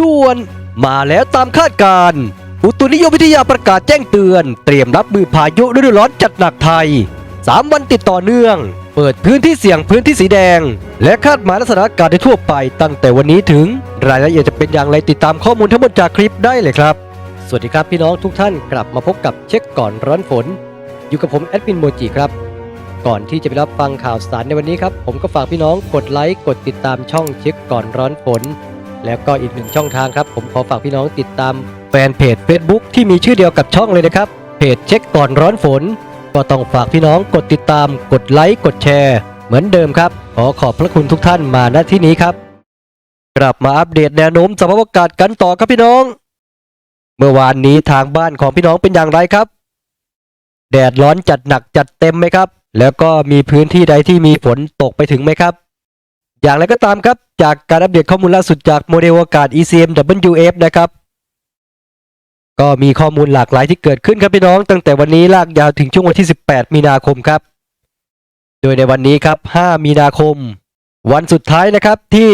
ด่วน มาแล้วตามคาดการณ์อุตุนิยมวิทยาประกาศแจ้งเตือน เตรียมรับมือพายุฤดูร้อนจัดหนักไทย 3 วันติดต่อเนื่อง เปิดพื้นที่เสี่ยงพื้นที่สีแดง และคาดหมายลักษณะอากาศได้ทั่วไป ตั้งแต่วันนี้ถึง รายละเอียดจะเป็นอย่างไรติดตามข้อมูลทั้งหมดจากคลิปได้เลยครับ สวัสดีครับพี่น้องทุกท่านกลับมาพบกับเช็คก่อนร้อนฝน อยู่กับผมแอดมินโมจิครับก่อนที่จะไปรับฟังข่าวสารในวันนี้ครับ ผมก็ฝากพี่น้องกดไลค์กดติดตามช่องเช็คก่อนร้อนฝน แล้วก็อีกหนึ่งช่องทางครับ ผมขอฝากพี่น้องติดตามแฟนเพจ Facebook ที่มีชื่อเดียวกับช่องเลยนะครับ เพจเช็คก่อนร้อนฝน ก็ต้องฝากพี่น้องกดติดตาม กดไลค์ กดแชร์ เหมือนเดิมครับ ขอขอบพระคุณทุกท่านมาณที่นี้ครับ กลับมาอัปเดตแนวโน้มสภาพอากาศกันต่อครับพี่น้อง เมื่อวานนี้ทางบ้านของพี่น้องเป็นอย่างไรครับ แดดร้อนจัดหนักจัดเต็มไหมครับ แล้วก็มีพื้นที่ใดที่มีฝนตกไปถึงไหมครับ อย่างไรก็ตามครับ จากการอัปเดตข้อมูลล่าสุดจากโมเดลอากาศ ECM WF นะครับ ก็มีข้อมูลหลากหลายที่เกิดขึ้นครับพี่น้อง ตั้งแต่วันนี้ลากยาวถึงช่วงวันที่ 18 มีนาคมครับ โดยในวันนี้ครับ 5 มีนาคม วันสุดท้ายนะครับที่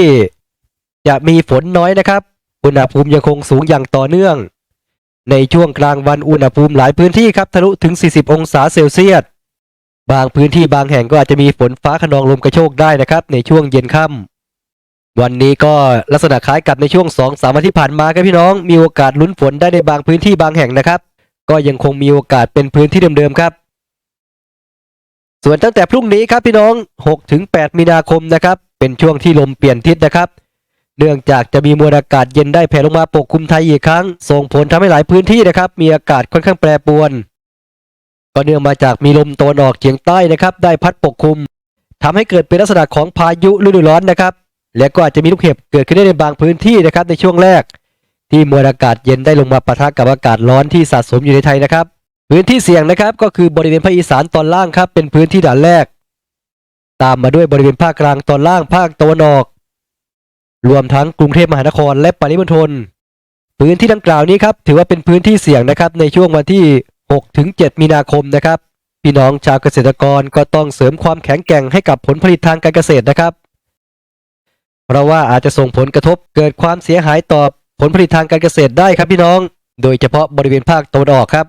จะมีฝนน้อยนะครับ อุณหภูมิยังคงสูงอย่างต่อเนื่อง ในช่วงกลางวันอุณหภูมิหลายพื้นที่ครับทะลุถึง 40 องศาเซลเซียส บางพื้นที่บางแห่งก็อาจจะมีฝนฟ้าขนองลมกระโชกได้นะครับ ในช่วงเย็นค่ำวันนี้ก็ลักษณะคล้ายกับในช่วง2อสามวันที่ผ่านมาครับพี่น้อง มีโอกาสลุ้นฝนได้ในบางพื้นที่บางแห่งนะครับ ก็ยังคงมีโอกาสเป็นพื้นที่เดิมๆครับ ส่วนตั้งแต่พรุ่งนี้ครับพี่น้อง6ถึง8มีนาคมนะครับ เป็นช่วงที่ลมเปลี่ยนทิศนะครับ เนื่องจากจะมีมวลอากาศเย็นได้แผ่ลงมาปกคลุมไทยอีกครั้ง ส่งผลทำให้หลายพื้นที่นะครับ มีอากาศค่อนข้างแปรปรวน ก็เนื่องมาจากมีลมตะวันออกเฉียงใต้นะครับ ได้พัดปกคลุมทำให้เกิดเป็นลักษณะของพายุฤดูร้อนนะครับ และก็อาจจะมีลูกเห็บเกิดขึ้นได้ในบางพื้นที่นะครับในช่วงแรก ที่มวลอากาศเย็นได้ลงมาปะทะกับอากาศร้อนที่สะสมอยู่ในไทยนะครับ พื้นที่เสี่ยงนะครับก็คือบริเวณภาคอีสานตอนล่างครับ เป็นพื้นที่ด่านแรก ตามมาด้วยบริเวณภาคกลางตอนล่างภาคตะวันออก รวมทั้งกรุงเทพมหานครและปริมณฑลพื้นที่ดังกล่าวนี้ครับถือว่าเป็นพื้นที่เสี่ยงนะครับในช่วงวันที่ 6ถึง7มีนาคมนะครับ พี่น้องชาวเกษตรกรก็ต้องเสริมความแข็งแกร่งให้กับผลผลิตทางการเกษตรนะครับ เพราะว่าอาจจะส่งผลกระทบเกิดความเสียหายต่อผลผลิตทางการเกษตรได้ครับพี่น้อง โดยเฉพาะบริเวณภาคตะวันออกครับ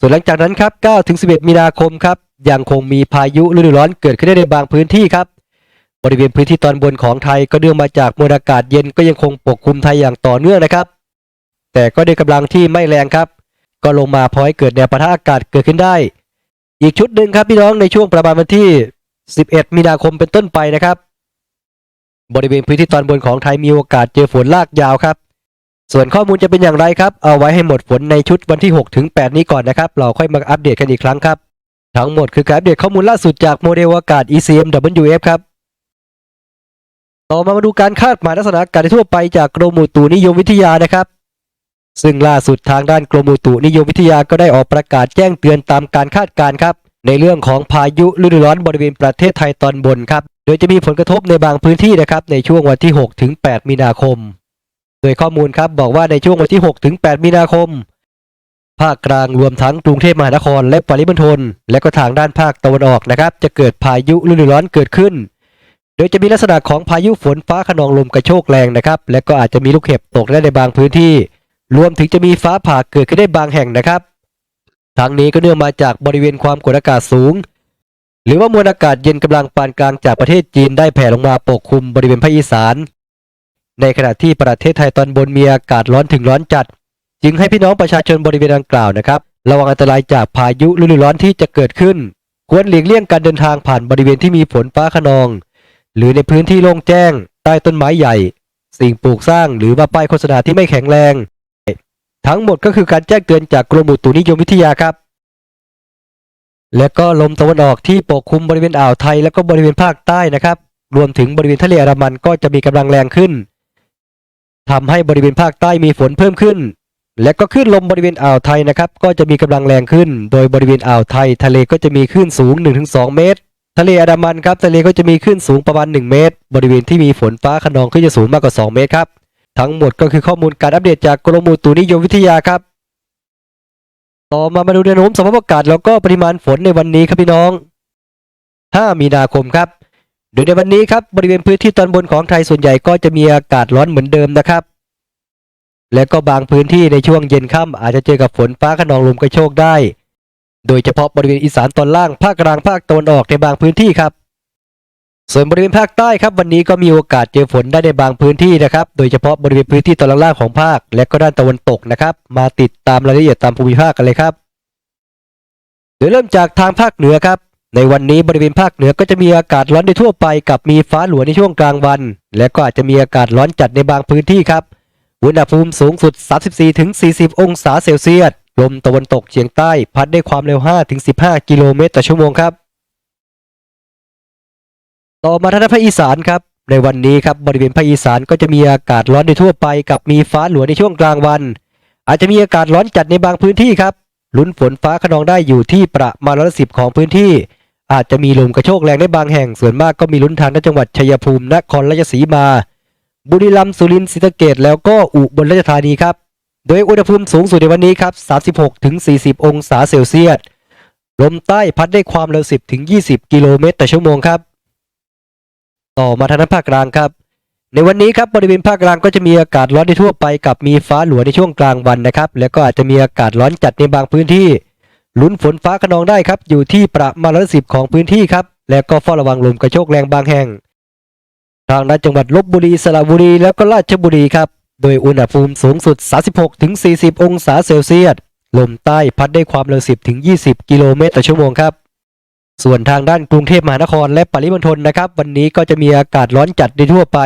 ส่วนหลังจากนั้นครับ9ถึง11 มีนาคมครับยังคงมีพายุฤดูร้อนเกิดขึ้นได้ในบางพื้นที่ครับ บริเวณพื้นที่ตอนบนของไทยก็เนื่องมาจากมวลอากาศเย็นก็ยังคงปกคลุมไทยอย่างต่อเนื่องนะครับ แต่ก็ด้วยกำลังที่ไม่แรงครับ ก็ลงมาพอให้เกิดแนวปะทะอากาศเกิดขึ้นได้ อีกชุดหนึ่งครับพี่น้องในช่วงประมาณวันที่ 11 มีนาคมเป็นต้นไปนะครับ บริเวณพื้นที่ตอนบนของไทยมีโอกาสเจอฝนลากยาวครับ ส่วนข้อมูลจะเป็นอย่างไรครับ เอาไว้ให้หมดฝนในชุดวันที่ 6 ถึง 8 นี้ก่อนนะครับ เราค่อยมาอัปเดตกันอีกครั้งครับ ทั้งหมดคือการอัปเดตข้อมูลล่าสุดจากโมเดลอากาศ ECM WF ครับต่อมามาดูการคาดหมายลักษณะอากาศทั่วไปจากกรมอุตุนิยมวิทยานะครับ ซึ่งล่าสุดทางด้านกรมอุตุนิยมวิทยาก็ได้ออกประกาศแจ้งเตือนตามการคาดการณ์ครับ ในเรื่องของพายุฤดูร้อนบริเวณประเทศไทยตอนบนครับ โดยจะมีผลกระทบในบางพื้นที่นะครับในช่วงวันที่ 6 ถึง 8 มีนาคม โดยข้อมูลครับบอกว่าในช่วงวันที่ 6 ถึง 8 มีนาคม ภาคกลางรวมทั้งกรุงเทพมหานคร และปริมณฑลและก็ทางด้านภาคตะวันออกนะครับ จะเกิดพายุฤดูร้อนเกิดขึ้นโดยจะมีลักษณะของพายุฝนฟ้าขนองลมกระโชกแรงนะครับ และก็อาจจะมีลูกเห็บตกได้ในบางพื้นที่ รวมถึงจะมีฟ้าผ่าเกิดขึ้นได้บางแห่งนะครับ ทั้งนี้ก็เนื่องมาจากบริเวณความกดอากาศสูง หรือว่ามวลอากาศเย็นกำลังปานกลางจากประเทศจีนได้แผ่ลงมาปกคลุมบริเวณภาคอีสาน ในขณะที่ประเทศไทยตอนบนมีอากาศร้อนถึงร้อนจัด จึงให้พี่น้องประชาชนบริเวณดังกล่าวนะครับระวังอันตรายจากพายุฤดูร้อนที่จะเกิดขึ้น ควรหลีกเลี่ยงการเดินทางผ่านบริเวณที่มีฝนฟ้าขนอง หรือในพื้นที่โล่งแจ้ง ใต้ต้นไม้ใหญ่ สิ่งปลูกสร้างหรือว่าป้ายโฆษณาที่ไม่แข็งแรง ทั้งหมดก็คือการแจ้งเตือนจากกรมอุตุนิยมวิทยาครับ และก็ลมตะวันออกที่ปกคลุมบริเวณอ่าวไทย และก็บริเวณภาคใต้นะครับ รวมถึงบริเวณทะเลอันดามันก็จะมีกำลังแรงขึ้นทำให้บริเวณภาคใต้มีฝนเพิ่มขึ้น และก็คลื่นลมบริเวณอ่าวไทยนะครับ ก็จะมีกำลังแรงขึ้น โดยบริเวณอ่าวไทย ทะเลก็จะมีคลื่นสูง 1-2 เมตรทะเลอันดามันครับทะเลก็จะมีคลื่นสูงประมาณ 1 เมตร บริเวณที่มีฝนฟ้าขนองขึ้นจะสูงมากกว่า 2 เมตรครับ ทั้งหมดก็คือข้อมูลการอัปเดตจากกรมอุตุนิยมวิทยาครับ ต่อมามาดูแนวโน้มสภาพอากาศแล้วก็ปริมาณฝนในวันนี้ครับพี่น้อง 5 มีนาคมครับ โดยในวันนี้ครับบริเวณพื้นที่ตอนบนของไทยส่วนใหญ่ก็จะมีอากาศร้อนเหมือนเดิมนะครับ และก็บางพื้นที่ในช่วงเย็นค่ำอาจจะเจอกับฝนฟ้าขนองลมกระโชกได้ โดยเฉพาะบริเวณอีสานตอนล่างภาคกลางภาคตะวันออกในบางพื้นที่ครับ ส่วนบริเวณภาคใต้ครับวันนี้ก็มีโอกาสเจอฝนได้ในบางพื้นที่นะครับ โดยเฉพาะบริเวณพื้นที่ตอนล่างของภาค และก็ด้านตะวันตกนะครับ มาติดตามรายละเอียดตามภูมิภาคกันเลยครับโดยเริ่มจากทางภาคเหนือครับ ในวันนี้บริเวณภาคเหนือก็จะมีอากาศร้อนโดยทั่วไป กับมีฟ้าหลวในช่วงกลางวัน และก็อาจจะมีอากาศร้อนจัดในบางพื้นที่ครับอุณหภูมิสูงสุด 34-40 องศาเซลเซียสลมตะวันตกเฉียงใต้ พัดได้ความเร็ว 5-15 กิโลเมตรต่อชั่วโมงครับ ต่อมาทางด้านภาคอีสานครับในวันนี้ครับบริเวณภาคอีสานก็จะมีอากาศร้อนโดยทั่วไป กับมีฟ้าหลวในช่วงกลางวัน อาจจะมีอากาศร้อนจัดในบางพื้นที่ครับลุ้นฝนฟ้าขนองได้อยู่ที่ประมาณร้อยสิบของพื้นที่ อาจจะมีลมกระโชกแรงในบางแห่งส่วนมากก็มีลุ้นทางในจังหวัดชัยภูมินครราชสีมา บุรีรัมย์สุรินทร์ศรีสะเกษแล้วก็อุบลราชธานีครับโดยอุณหภูมิสูงสุดในวันนี้ครับ 36ถึง40 องศาเซลเซียสลมใต้พัดได้ความเร็ว 10ถึง20 กิโลเมตรต่อชั่วโมงครับ ต่อมาทางด้านภาคกลางครับ ในวันนี้ครับบริเวณภาคกลางก็จะมีอากาศร้อนในทั่วไปกับมีฟ้าหลวในช่วงกลางวันนะครับ แล้วก็อาจจะมีอากาศร้อนจัดในบางพื้นที่ลุ้นฝนฟ้าขนองได้ครับอยู่ที่ประมาณร้อยสิบของพื้นที่ครับ แล้วก็เฝ้าระวังลมกระโชกแรงบางแห่ง ทางด้านจังหวัดลบบุรีสระบุรีแล้วก็ราชบุรีครับ โดยอุณหภูมิสูงสุด 36-40 องศาเซลเซียสลมใต้พัดได้ความเร็ว 10ถึง20 กิโลเมตรต่อชั่วโมงครับ ส่วนทางด้านกรุงเทพมหานครและปริมณฑลนะครับ วันนี้ก็จะมีอากาศร้อนจัดในทั่วไป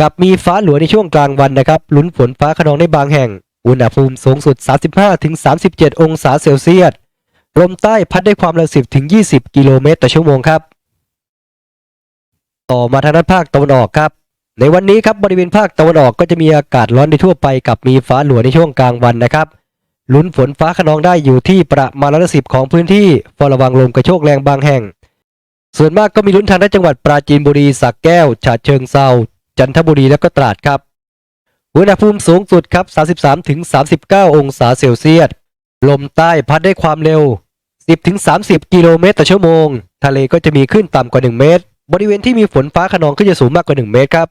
กับมีฟ้าหลวในช่วงกลางวันนะครับลุ้นฝนฟ้าขนองได้บางแห่ง อุณหภูมิสูงสุด 35ถึง37 องศาเซลเซียสลมใต้พัดได้ความเร็ว 10ถึง20 กิโลเมตรต่อชั่วโมงครับ ต่อมาทางด้านภาคตะวันออกครับ ในวันนี้ครับบริเวณภาคตะวันออกก็จะมีอากาศร้อนในทั่วไป กับมีฟ้าหลวในช่วงกลางวันนะครับ ลุ้นฝนฟ้าขนองได้อยู่ที่ประมาณร้อยละสิบของพื้นที่เฝ้าระวังลมกระโชกแรงบางแห่ง ส่วนมากก็มีลุ้นทางด้านจังหวัดปราจีนบุรีสักแก้ว ฉะเชิงเซาจันทบุรีและก็ตราดครับอุณหภูมิสูงสุดครับ 33-39 องศาเซลเซียส ลมใต้พัดได้ความเร็ว 10-30 กิโลเมตรต่อชั่วโมง ทะเลก็จะมีขึ้นต่ำกว่า 1 เมตร บริเวณที่มีฝนฟ้าขนองก็จะสูงมากกว่า 1 เมตรครับ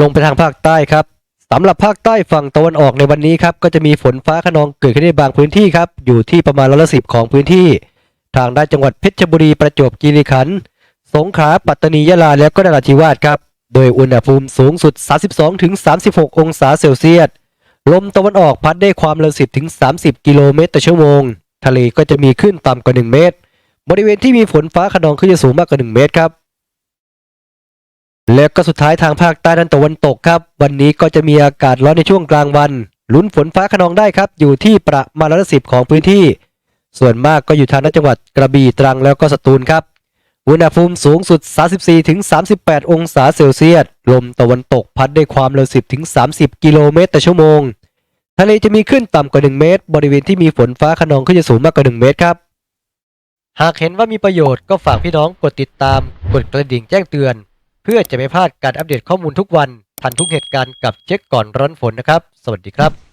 ลงไปทางภาคใต้ครับ สำหรับภาคใต้ฝั่งตะวันออกในวันนี้ครับก็จะมีฝนฟ้าขนองเกิดขึ้นในบางพื้นที่ครับอยู่ที่ประมาณร้อยละสิบของพื้นที่ ทางด้านจังหวัดเพชรบุรีประจวบคีรีขันธ์สงขลาปัตตานียะลาและก็นราธิวาสครับโดยอุณหภูมิสูงสุด 32ถึง36 องศาเซลเซียสลมตะวันออกพัดได้ความเร็ว 10ถึง30 กิโลเมตรต่อชั่วโมง ทะเลก็จะมีขึ้นต่ำกว่า 1 เมตร บริเวณที่มีฝนฟ้าขนองขึ้นจะสูงมากกว่า 1 เมตรครับ และก็สุดท้ายทางภาคใต้ด้านตะวันตกครับ วันนี้ก็จะมีอากาศร้อนในช่วงกลางวัน ลุ้นฝนฟ้าขนองได้ครับ อยู่ที่ประมาณร้อยละสิบของพื้นที่ ส่วนมากก็อยู่ทางนจังหวัดกระบี่ตรังแล้วก็สตูลครับ อุณหภูมิสูงสุด 34-38 องศาเซลเซียส ลมตะวันตกพัดได้ความเร็ว 10ถึง30 กิโลเมตรต่อชั่วโมง ทะเลจะมีขึ้นต่ำกว่า 1 เมตร บริเวณที่มีฝนฟ้าขนองขึ้นจะสูงมากกว่า 1 เมตรครับ หากเห็นว่ามีประโยชน์ก็ฝากพี่น้องกดติดตาม กดกระดิ่งแจ้งเตือน เพื่อจะไม่พลาดการอัปเดตข้อมูลทุกวัน ทันทุกเหตุการณ์กับเช็คก่อนร้อนฝนนะครับ สวัสดีครับ